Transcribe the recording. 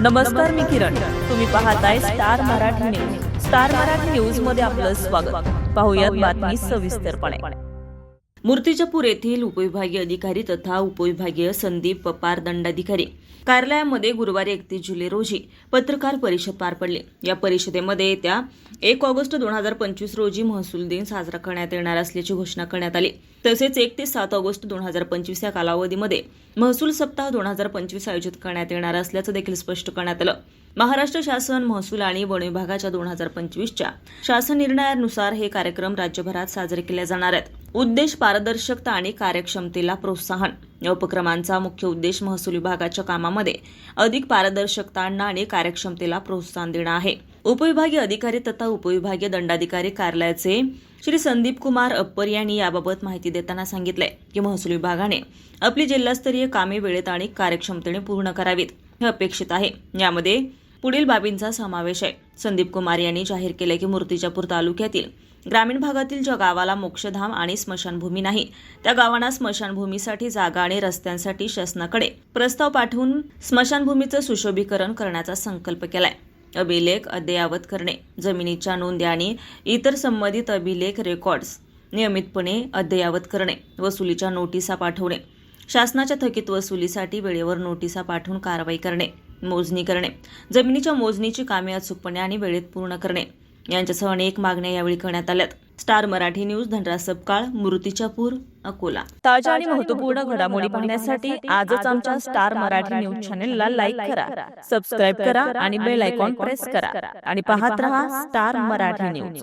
नमस्कार मी किरण. तुम्ही पाहताय Star Marathi news. Star Marathi न्यूजमध्ये आपलं स्वागत. पाहुयात बातमी सविस्तरपणे. मूर्तिजापूर येथील उपविभागीय अधिकारी तथा उपविभागीय संदीप पपार दंडाधिकारी कार्यालयामध्ये गुरुवारी एकतीस जुलै रोजी पत्रकार परिषद पार पडली. या परिषदेमध्ये येत्या एक ऑगस्ट दोन हजार पंचवीस रोजी महसूल दिन साजरा करण्यात येणार असल्याची घोषणा करण्यात आली. तसेच एक ते सात ऑगस्ट दोन हजार पंचवीस या कालावधीमध्ये महसूल सप्ताह दोन हजार पंचवीस आयोजित करण्यात येणार असल्याचं देखील स्पष्ट करण्यात आलं. महाराष्ट्र शासन महसूल आणि वन विभागाच्या दोन हजार पंचवीसच्या शासन निर्णयानुसार हे कार्यक्रम राज्यभरात साजरे केले जाणार आहेत. उद्देश पारदर्शकता आणि कार्यक्षमतेला प्रोत्साहन. या उपक्रमांचा मुख्य उद्देश महसूल विभागाच्या कामामध्ये अधिक पारदर्शकता आणणं आणि कार्यक्षमतेला प्रोत्साहन देणं आहे. उपविभागीय अधिकारी तथा उपविभागीय दंडाधिकारी कार्यालयाचे श्री संदीप कुमार अप्पर यांनी याबाबत माहिती देताना सांगितलंय की महसूल विभागाने आपली जिल्हास्तरीय कामे वेळेत आणि कार्यक्षमतेने पूर्ण करावीत. हे अपेक्षित आहे. यामध्ये पुढील बाबींचा समावेश आहे. संदीप कुमार यांनी जाहीर केले की मूर्तिजापूर तालुक्यातील ग्रामीण भागातील ज्या गावाला मोक्षधाम आणि स्मशानभूमी नाही त्या गावांना स्मशानभूमीसाठी जागा आणि रस्त्यांसाठी शासनाकडे प्रस्ताव पाठवून स्मशानभूमीचं सुशोभीकरण करण्याचा संकल्प केलाय. अभिलेख अद्ययावत करणे जमिनीच्या नोंदी आणि इतर संबंधित अभिलेख रेकॉर्ड्स नियमितपणे अद्ययावत करणे वसुलीच्या नोटिसा पाठवणे शासनाच्या थकीत वसुलीसाठी वेळेवर नोटिसा पाठवून कारवाई करणे मोजणी करणे जमिनीच्या मोजणीची कामे अचूकपणे आणि वेळेत पूर्ण करणे यांच्यासह अनेक मागण्या यावेळी करण्यात आल्यात. Star Marathi news Dhanraj Sapkal Murtijapur Akola. ताज्या आणि महत्त्वपूर्ण घडामोडी पाहण्यासाठी आजच आमच्या स्टार मराठी न्यूज चॅनेलला लाईक करा सबस्क्राईब करा आणि बेल आयकॉन प्रेस करा. आणि पाहत रहा स्टार मराठी न्यूज.